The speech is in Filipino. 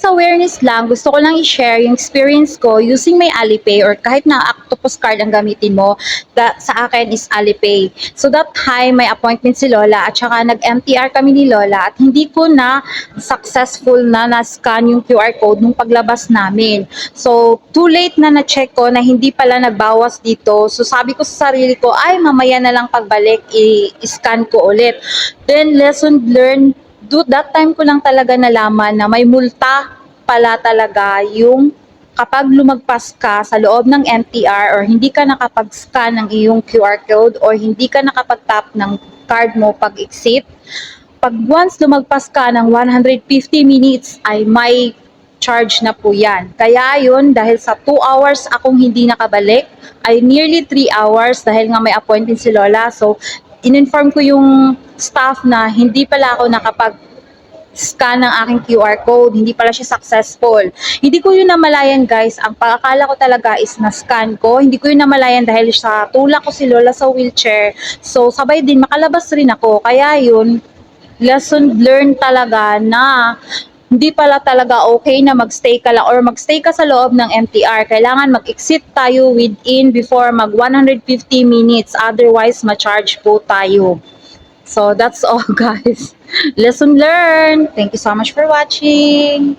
Sa awareness lang, gusto ko lang i-share yung experience ko using my Alipay or kahit na Octopus card ang gamitin mo, da, sa akin is Alipay. So that time, may appointment si Lola at saka nag-MTR kami ni Lola at hindi ko na successful na na-scan yung QR code nung paglabas namin. So, too late na na-check ko na hindi pala nagbawas dito. So, sabi ko sa sarili ko, ay mamaya na lang pagbalik, i-scan ko ulit. Then, lesson learned do that time ko lang talaga nalaman na may multa pala talaga yung kapag lumagpas ka sa loob ng MTR or hindi ka nakapag-scan ng iyong QR code or hindi ka nakapag-tap ng card mo pag exit, pag once lumagpas ka ng 150 minutes ay may charge na po yan. Kaya yun, dahil sa 2 hours akong hindi nakabalik, ay nearly 3 hours dahil nga may appointment si Lola. So, in-inform ko yung staff na hindi pala ako nakapag scan ng aking QR code, hindi pala siya successful. Hindi ko yun namalayan guys, ang pagkakala ko talaga is na-scan ko, hindi ko yun namalayan dahil sa tulak ko si Lola sa wheelchair. So sabay din, makalabas rin ako. Kaya yun, lesson learned talaga na hindi pala talaga okay na magstay ka lang or magstay ka sa loob ng MTR. Kailangan mag-exit tayo within before mag 150 minutes. Otherwise, ma-charge po tayo. So, that's all guys. Lesson learned. Thank you so much for watching.